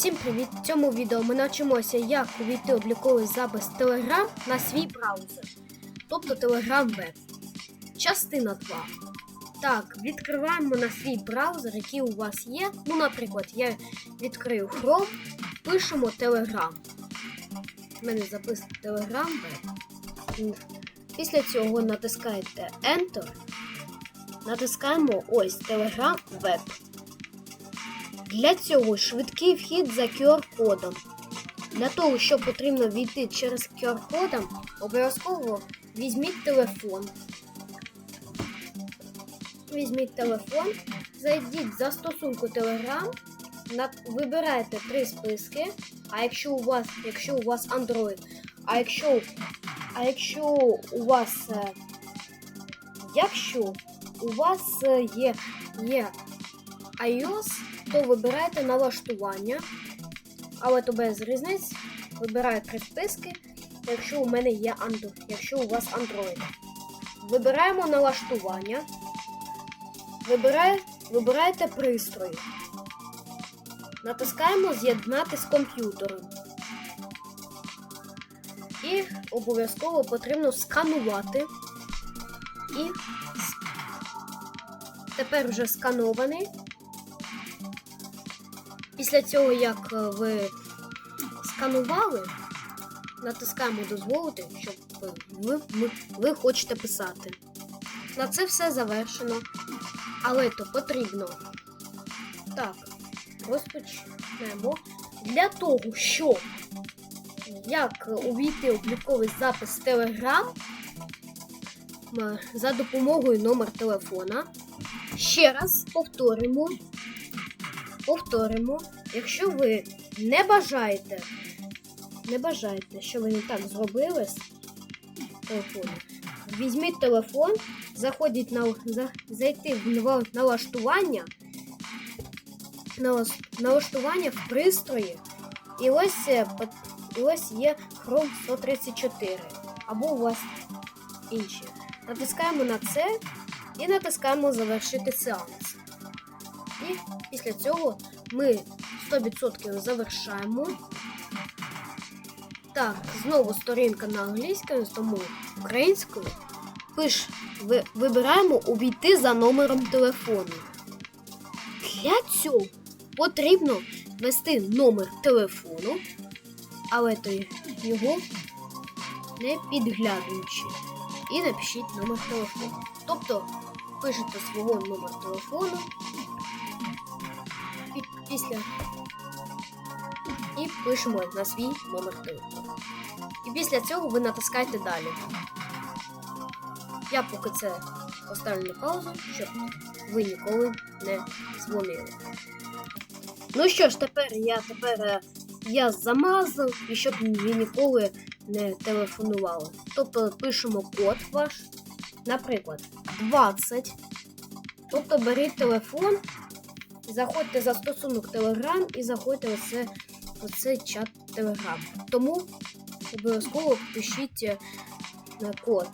Всім привіт! В цьому відео ми навчимося, як увійти обліковий запис Telegram на свій браузер, тобто Telegram Web. Частина 2. Так, відкриваємо на свій браузер, який у вас є. Ну, наприклад, я відкрию Chrome, пишемо Telegram. У мене запис Telegram Web. Після цього натискаєте Enter. Натискаємо ось Telegram Web. Для цього швидкий вхід за QR-кодом. Для того, щоб потрібно війти через QR-кодом, обов'язково візьміть телефон. Візьміть телефон, зайдіть в застосунку Telegram, вибирайте три списки. А якщо у вас, якщо у вас Android, а якщо, а якщо у вас, е, якщо у вас е, є, є iOS, то вибирайте налаштування, але то без різниць. Вибираю три списки, якщо у мене є Android, якщо у вас Android. Вибираємо налаштування. Вибирає, вибирайте пристрої. Натискаємо З'єднати з комп'ютером. І обов'язково потрібно сканувати. І тепер вже сканований. Після цього, як е, ви сканували, натискаємо дозволити, щоб ви, ви, ви хочете писати. На це все завершено. Але то потрібно. Так, розпочнемо. Для того, щоб як увійти обліковий запис Telegram за допомогою номер телефона. Ще раз повторимо. Повторимо, якщо ви не бажаєте, не бажаєте, що ви не так зробили з телефону, візьміть телефон, заходіть на за, зайти в налаштування, налаштування в пристрої, і ось, е, і ось є Chrome 134, або у вас інші. Натискаємо на це і натискаємо завершити сеанс. І після цього ми 100% завершаємо. Так, знову сторінка на англійською, тому українською. Пиш, ви, вибираємо увійти за номером телефону. Для цього потрібно ввести номер телефону, але то його не підглядаючи. І напишіть номер телефону. Тобто пишете свого номер телефону після і пишемо на свій номер телефону. І після цього ви натискаєте далі. Я поки це поставлю на паузу, щоб ви ніколи не дзвонили. Ну що ж, тепер я тепер е, я замазав і щоб ви ніколи не телефонували. Тобто пишемо код ваш, наприклад, 20. Тобто беріть телефон, заходьте за стосунок Telegram і заходьте оце, в цей чат Telegram. Тому обов'язково пишіть е, на код.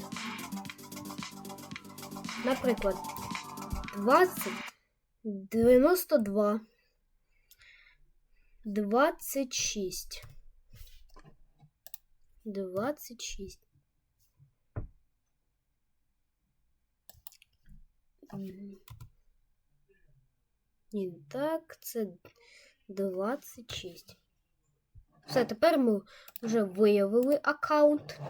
Наприклад, 20 92 26 26 М. Ні, так, це 26. Все, тепер ми вже виявили аккаунт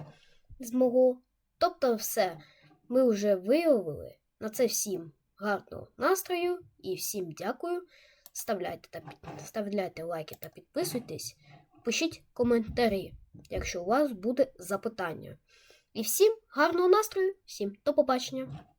з мого. Тобто, все, ми вже виявили. На це всім гарного настрою і всім дякую. Ставляйте, та, ставляйте лайки та підписуйтесь. Пишіть коментарі, якщо у вас буде запитання. І всім гарного настрою, всім до побачення!